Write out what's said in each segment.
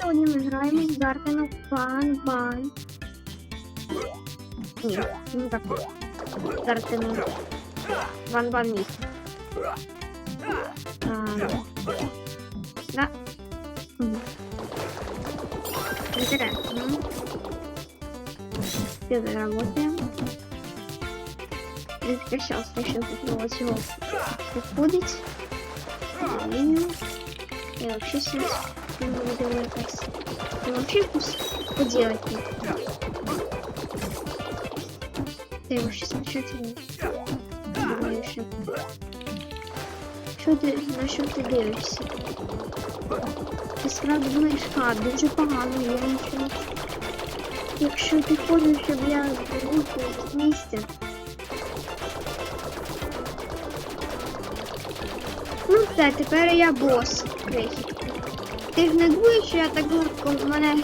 Сьогодні ми граємо з Дарканом Бан Бан. Ні, не так. Дарканом Бан Бан Міс. Да. Мгм. Интересно. Все заработаем. Сейчас еще попробовать его уходить. Я вообще сейчас не буду якось. Ну, вообще пусть поделать не. Ты его сейчас Дальше. Що ти, на що ти дивишся? Ти думаєш, а, дуже погано, я нічого. Якщо ти хочеш, щоб я руху з. Ну все, тепер я бос крихітки. Ти ж не думаєш, що я так легко мене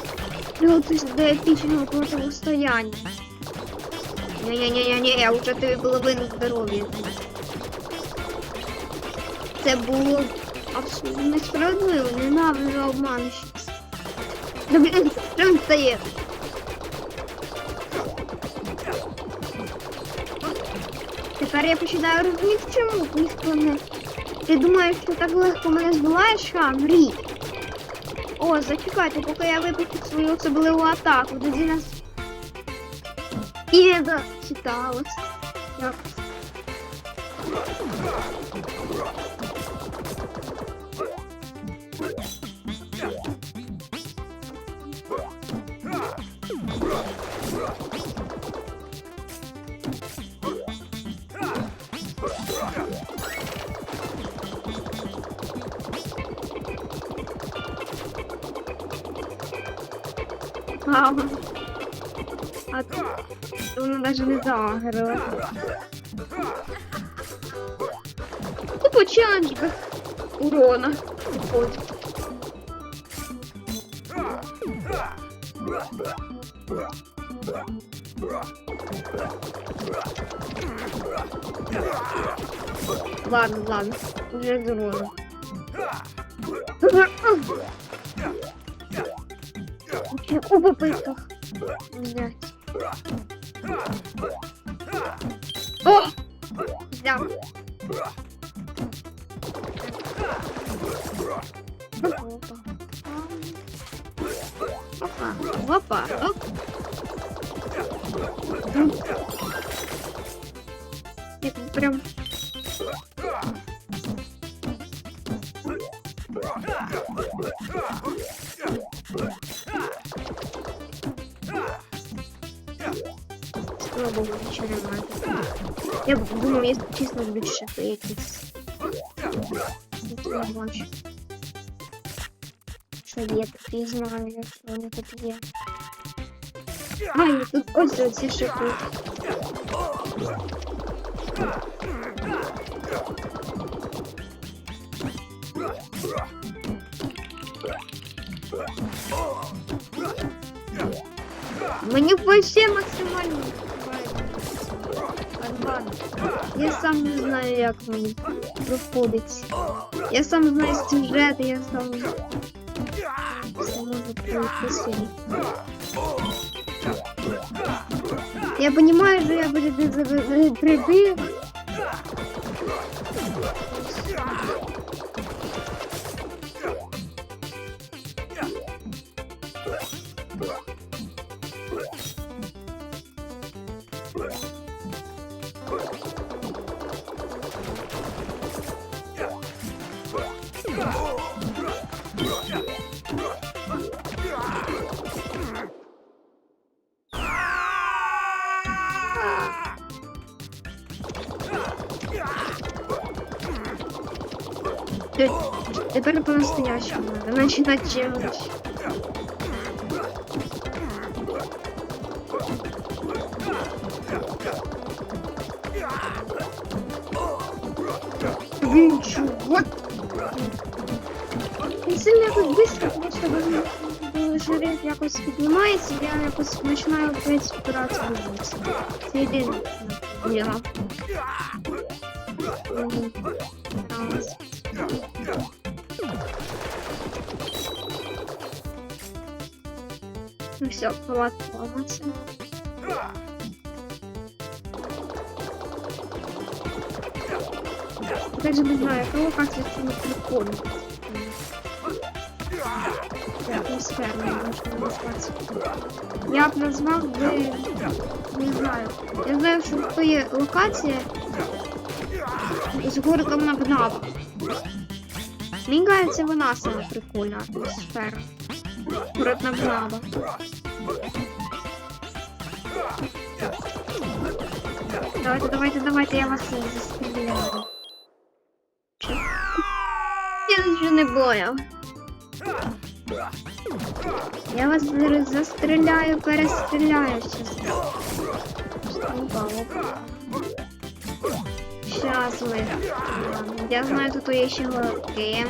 приготуюсь до епічного противостояння. Ні-ні-ні-ні, я вже тобі половину здоров'я. Це було абсолютно несправедливо, ненавиджу обманщиць. Да блін, що він стає? Тепер я починаю розуміти, чому ніхто не. Ти думаєш, що так легко мене збиваєш, а? мрій? О, зачекайте, поки я випустив свою особливу атаку, тоді нас. І я зачиталась. Так. майже не заагрила. Купа челендж без урона. Ось. Ладно, ладно, уже без урона. Оба пытка. Блять. Опа. Опа. Прям... Я б думав, я чесно більше якісь. Не бачу. Що є такі знаю, що вони тут є. А, і тут ось оці шипи. Мені вообще максимально Арбан. Я сам не знаю, як мені проходить. Я сам знаю сюжет, я сам. Я понимаю, що я буду прийти. Тепер по-настоящему надо начинать делать. Блин, чего? Він сильно якось быстро, просто бо жирет якось піднімається, я якось починаю опять вулиці. Це єдине. Я. Ну все, платформа це. Опять же не знаю, яка локація це не прикольно. Це атмосферна можна назвати. Я б назвав би... Не знаю. Я знаю, що то є локація з городом Набнаба. Мені кажеться, вона саме прикольна атмосфера. Город Набнаба. Давайте, давайте, давайте, я вас застріляю. Я нічого не поняв. Я вас перестріляю щас. Опа, опа. Ми. Я знаю, тут є ще голки.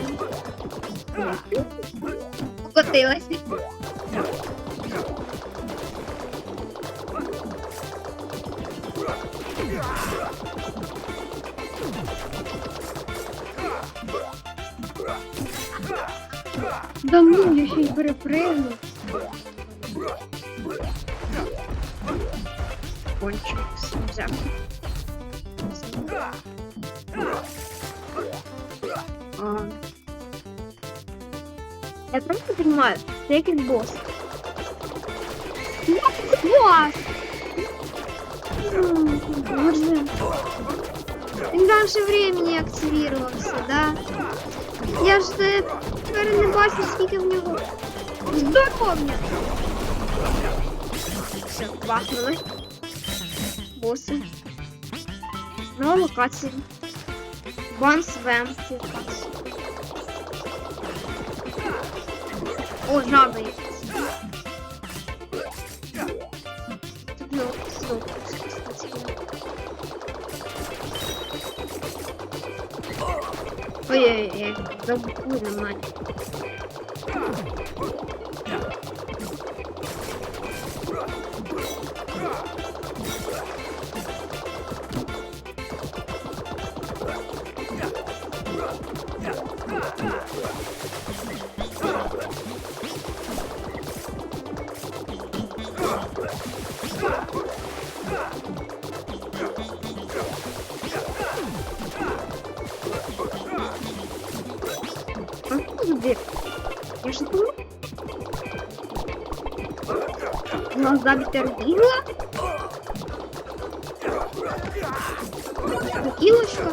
Покотилась. Да ну, я ще й перепригну. Кончик взяв. Я просто понимаю, це якийсь босс. Босс! М, Боже. Він раньше времени активировался, да? Я ж е, тепер не бачу, скільки в нього здоров'я. Все, бахнули. Боси. Нова локація. Банс Вем. О. Тут ну, ссылку, кстати. Ой-ой-ой, забуду, мать. zabić tego igła? Iło się.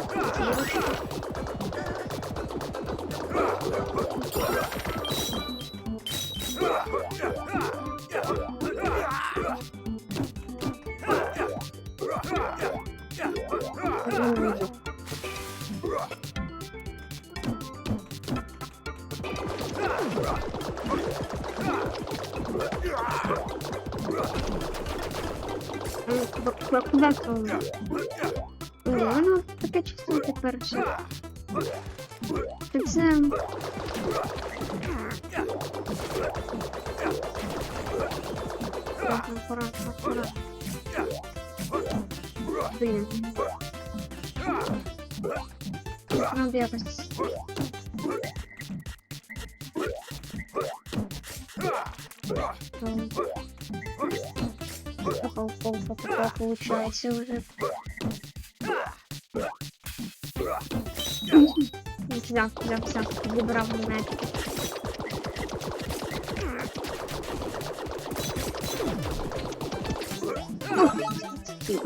Воно таке число тепер вже. Це... Так, аккуратно, аккуратно. Блін. Надо якось... Такого получается уже. Сюда, сюда, сюда. Выбрал на это. Ні,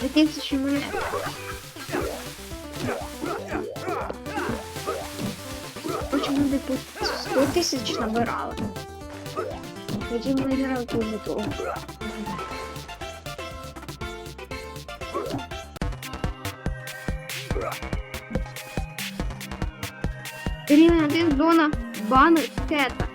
Да ты почему? Почему ты тут 100 тысяч набирала? Хотим набирал тоже долго. Рівно один зона бану скета.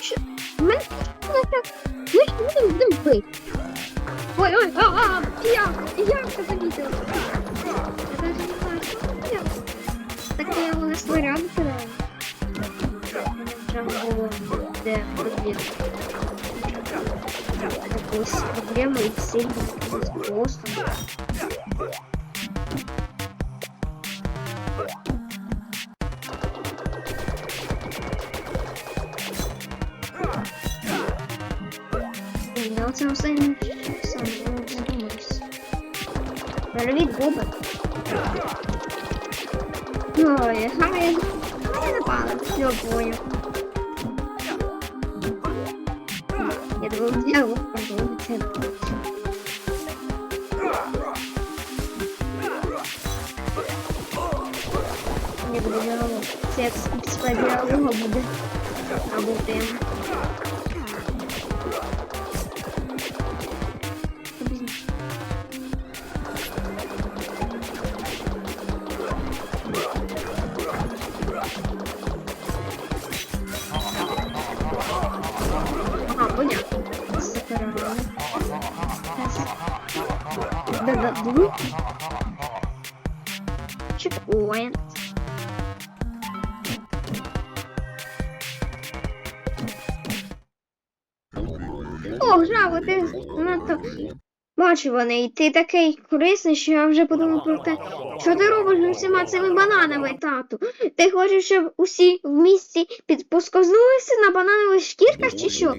Чи- в Мене. Ми ж будемо. Ой, ой, а, а, я, я це замітила. Я даже не знаю, що я. Так я його на снаряд кидаю. Джамбо, де пробіг. Якась проблема і сильно Перевід Ой, гай. Я напала, все понял. Я думал, дьявол продолжится. Не буде діалогу. Це як після діалогу буде. Або тема. Бачуваний. Ти такий корисний, що я вже подумав про те, що ти робиш з усіма цими бананами, тату. Ти хочеш, щоб усі в місті посковзнулися на бананових шкірках чи що?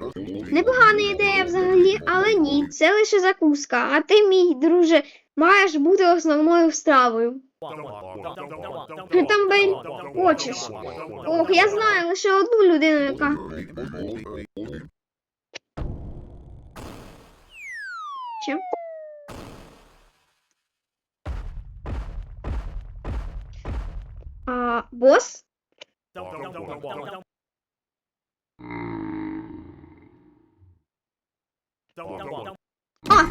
Непогана ідея взагалі, але ні, це лише закуска. А ти, мій друже, маєш бути основною стравою. Ти там бей хочеш. Ох, я знаю лише одну людину, яка. Чим? А, бос? А,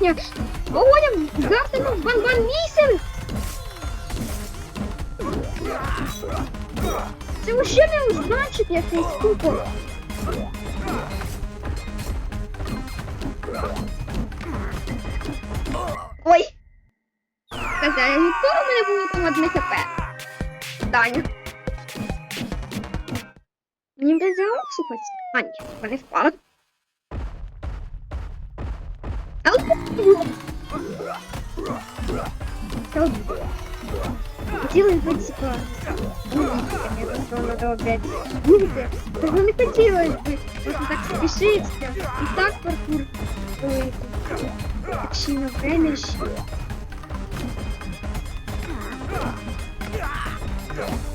Ні. Володя, гартину ван ван місяць! Це вообще не значить якийсь тупо. Ой! Сказали, нікого в мене було там одне хп. Даня. Мені буде загалом слухати. А, ні, вони впали. Хотіли типа, типа, я просто надо опять. Видите, так не хотілося бы. Просто так спішиться. І так паркур. Так на время. А?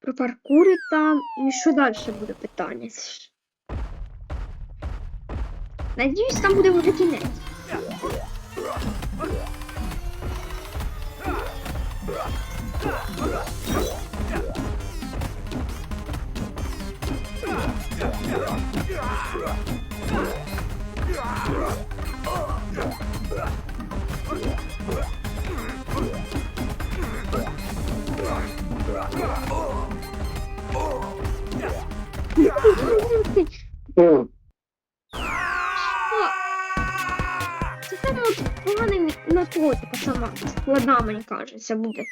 Про паркури там і що далі буде питання? Надіюсь, там буде вже кінець. Мі- наркотика сама складна, мені кажеться, буде.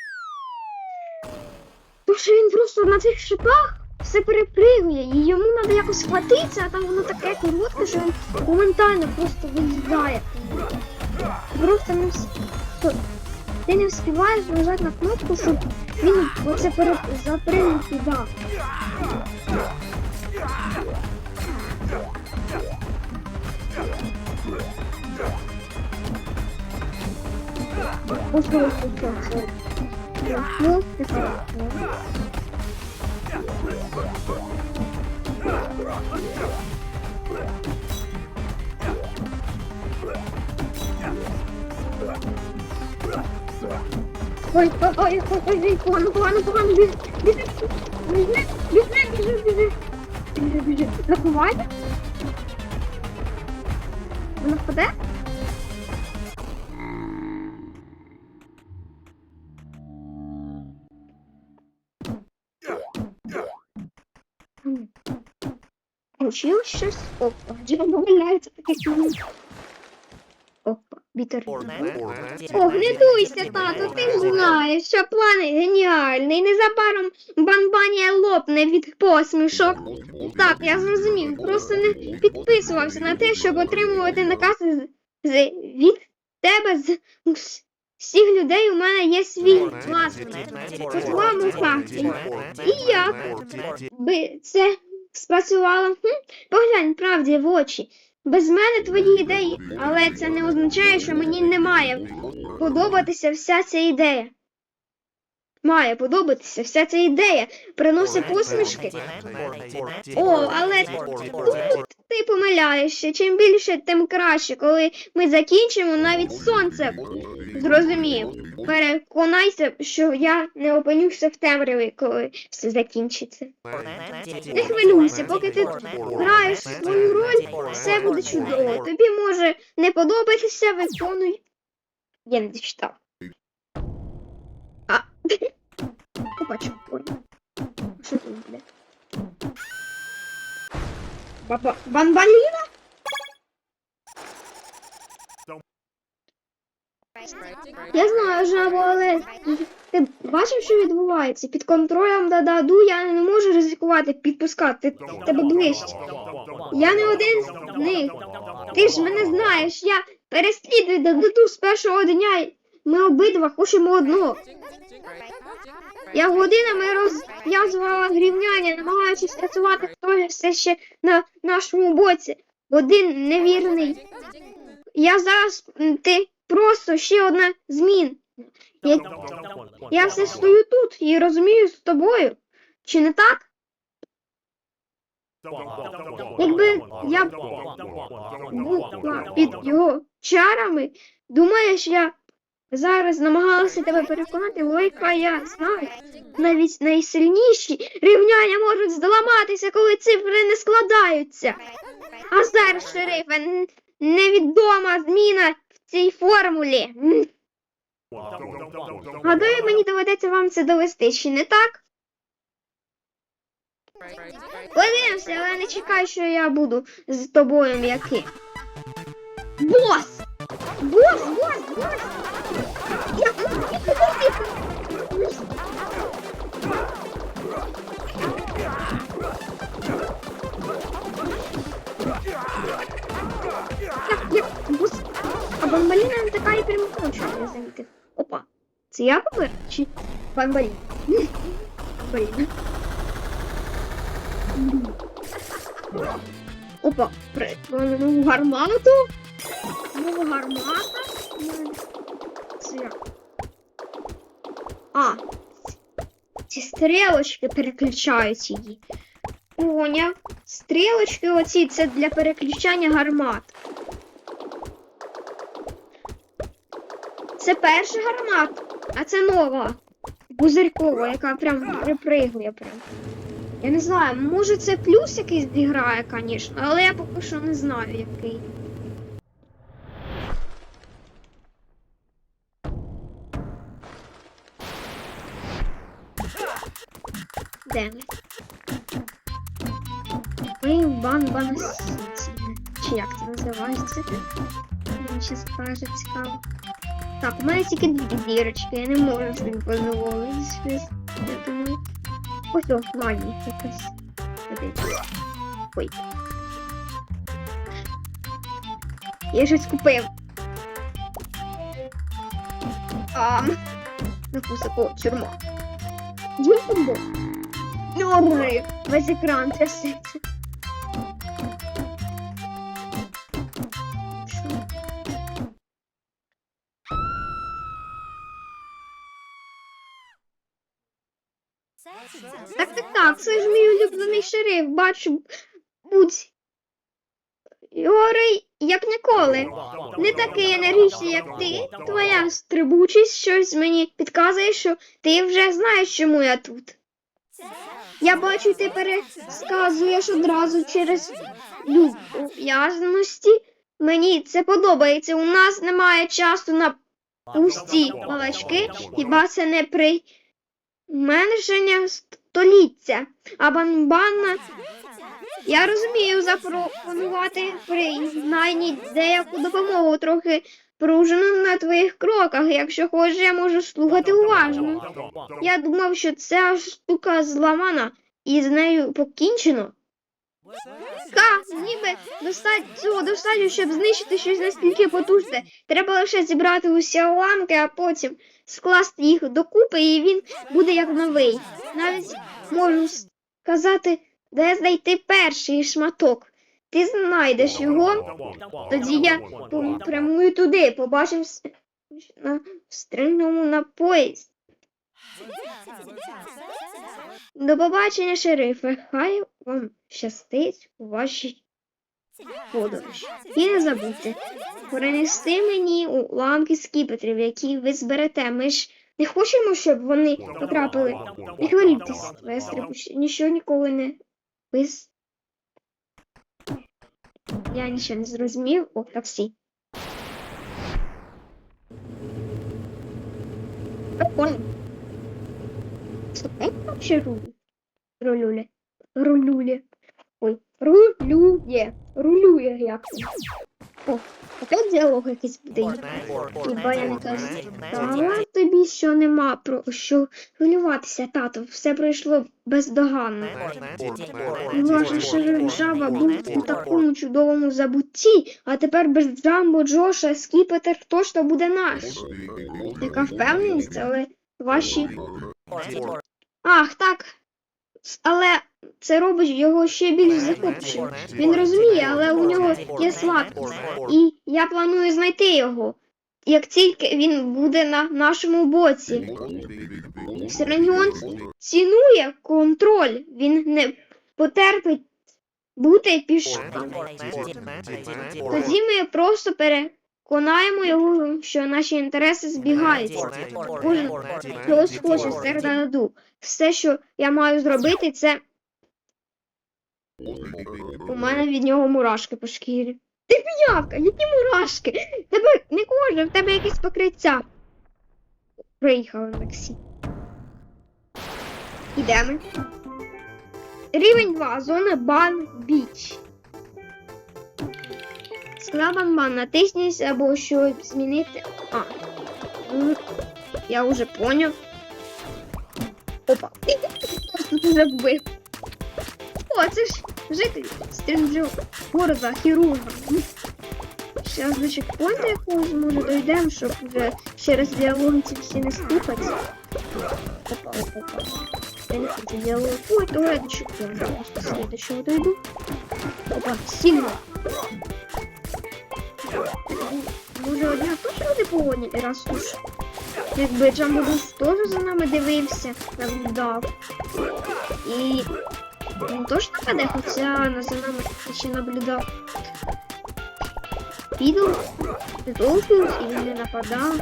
Тому що він просто на цих шипах все перепригує, і йому треба якось схватитися, а там воно таке коротке, що він моментально просто виїдає. Просто не вс- ти не встигаєш нажати на кнопку, щоб він оце перед запрыгнув туди. Ой, ой, ой, ой, ой, погано, погано, погано, біжи, біжи, біжи, біжи, біжи, біжи, біжи, біжи, заховайте. Вона впаде? Получилось щось? Опа, джерело валяється таке. кіно. Опа, вітер. О, гнедуйся, тато, ти знаєш, що план геніальний. Незабаром банбанія лопне від посмішок. Так, я зрозумів. Просто не підписувався на те, щоб отримувати накази з, з від тебе з всіх людей у мене є свій власний. По твоєму факті. І як би це спрацювало? Хм? Поглянь правді в очі. Без мене твої ідеї, але це не означає, що мені не має подобатися вся ця ідея. Має подобатися вся ця ідея. Приносить посмішки. О, але тут ти помиляєшся. Чим більше, тим краще. Коли ми закінчимо, навіть сонце зрозуміє. Переконайся, що я не опинюся в темряві, коли все закінчиться. Не хвилюйся, поки ти граєш свою роль, все буде чудово. Тобі може не подобатися, виконуй. Я не дочитав. Побачу. Ой. Що тут, бля? Баба... Банбаліна? Я знаю, жабо, але ти бачив, що відбувається? Під контролем Дададу я не можу ризикувати підпускати тебе ближче. Я не один з них. Ти ж мене знаєш, я переслідую Дададу з першого дня. Ми обидва хочемо одного. Я годинами розв'язувала грівняння, намагаючись працювати, хто все ще на нашому боці. Один невірний. Я зараз ти просто ще одна змін. Я, я все стою тут і розумію з тобою. Чи не так? Якби я була під його чарами, думаєш, я зараз намагалася тебе переконати, лойка, я знаю. Навіть найсильніші рівняння можуть зламатися, коли цифри не складаються. А зараз, шерифе, невідома зміна в цій формулі. Гадаю, мені доведеться вам це довести, чи не так? Подивимося, але не чекай, що я буду з тобою м'який. Бос! Бос, бос, бос! Я... Я, я, бос... А бамбаліна не така і я замітив. Опа. Це я помер? Чи бамбаліна? Бамбаліна. Опа, нову гармату. Нова гармата. Це? А, ці стрілочки переключають її. Поняв. Стрілочки оці це для переключання гармат. Це перша гармата, а це нова. Бузиркова, яка прям припригує прям. Я не знаю, може це плюс якийсь зіграє, звісно, але я поки що не знаю який. Бан Чи як це називається? Ще скаже цікаво. Так, у мене тільки дві дірочки, я не можу собі дозволити щось. Я думаю. Ось о, якась. Ой. Я щось купив. А, написано тюрма. Є футбол. Добре, весь екран трясеться. Так, це ж мій улюблений шериф, бачу, будь. Горий, як ніколи. Не такий енергічний, як ти. Твоя стрибучість щось мені підказує, що ти вже знаєш, чому я тут. Я бачу, ти пересказуєш одразу через люб'язності. Мені це подобається. У нас немає часу на пусті балачки, хіба це не применшення століття, а банбанна я розумію запропонувати принаймні деяку допомогу трохи пружину на твоїх кроках. Якщо хочеш, я можу слухати уважно. Я думав, що ця штука зламана і з нею покінчено. Ка, ніби достать цього достатньо, щоб знищити щось настільки потужне. Треба лише зібрати усі уламки, а потім скласти їх докупи, і він буде як новий. Навіть можу сказати, де знайти перший шматок. Ти знайдеш його, тоді я прямую туди, побачимось на стрільному на поїзд. До побачення, шерифе. Хай вам щастить у вашій подорожі. І не забудьте перенести мені уламки скіпетрів, які ви зберете. Ми ж не хочемо, щоб вони потрапили. Не хвилюйтесь, стрибуча. Нічого ніколи не вис. Я нічого не зрозумів. О, таксі. Прикольно. Слухай, вообще рулю. Рулюле. Рулюле. Рулює. Рулює як. О, опять діалог якийсь буде. Хіба я не кажу. Та тобі що нема про що хвилюватися, тато. Все пройшло бездоганно. Ваша шериф жаба був у такому чудовому забутті, а тепер без Джамбо, Джоша, Скіпетер точно буде наш. Яка впевненість, але ваші. Ах, так. Але це робить його ще більш захопчим. Він розуміє, але у нього є слабкість. І я планую знайти його. Як тільки він буде на нашому боці. Сергіон цінує контроль. Він не потерпить бути пішком. Тоді ми просто переконаємо його, що наші інтереси збігаються. Кожен чогось хоче сердаду. Все, що я маю зробити, це у мене від нього мурашки по шкірі. Ти п'явка, які мурашки? Тебе не кожен, в тебе якісь покриття. Приїхали на таксі. Ідемо. Рівень 2. Зона Бан Біч. Сказав Бан-Бан, натисніть або що змінити. А. Я вже поняв. Опа. Просто ти забив. О, це ж житель Стрінджо города, хірурга. Зараз до чекпоінту якогось може дойдемо, щоб вже через діалоги ці всі не слухати. Опа, опа. Я не хочу діалог. Ой, то я до чекпоінту. Просто слідчого дойду. Опа, сильно. Може, одна точно не погодні, раз уж. Якби Джамбо Джус теж за нами дивився, наблюдав. І він теж нападе, хоча за нами ще наблюдав. Підл, Підолфілд, і він не нападав.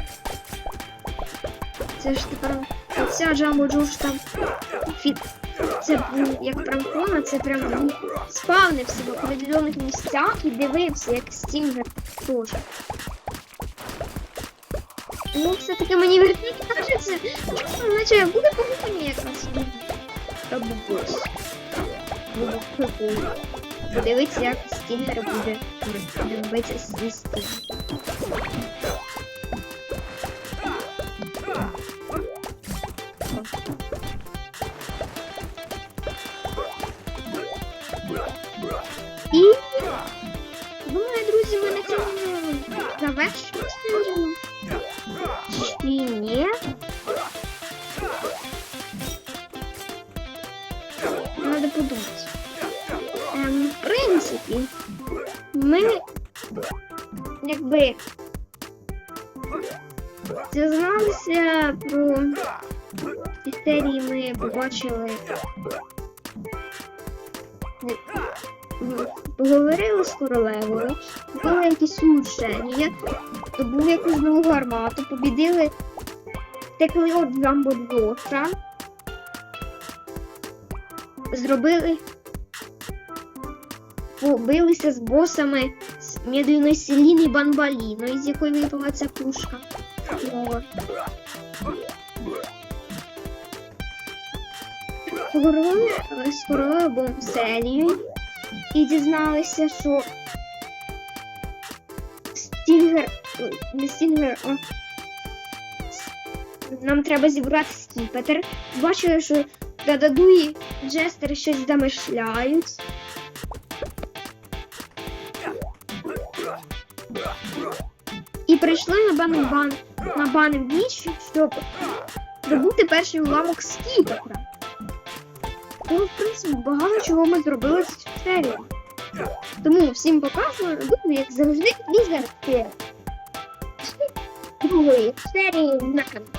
Це ж тепер оця Джамбо Джуш там фіт. Це був як пранкона, це прям спавнився в определених місцях і дивився, як Стінгер теж. Ну, все-таки мені верніть кажеться, наче буде погоні якраз. Та прикольно. Подивитися, як Стінгер буде битися зі Стінгером. І думаю, друзі, ми на цьому завершимо. Якби дізналися про ці ми побачили. Поговорили з королевою, були якісь улучшення, добули якусь нову гармату, побідили, втекли від Джамбодгоша, зробили, побилися з босами з медленної Селіни Банбаліно, з якої випала пушка. От. Поговорили з і дізналися, що Стінгер, не Стінгер, а нам треба зібрати скіпетр. Бачили, що Дададу і Джестер щось замишляють. І прийшли на бану бан на бану ніч, щоб зробити перший уламок скіпетра. Ну, в принципі, багато чого ми зробили з серії. Тому всім показую, як завжди, візерки. Другої серії на каналі.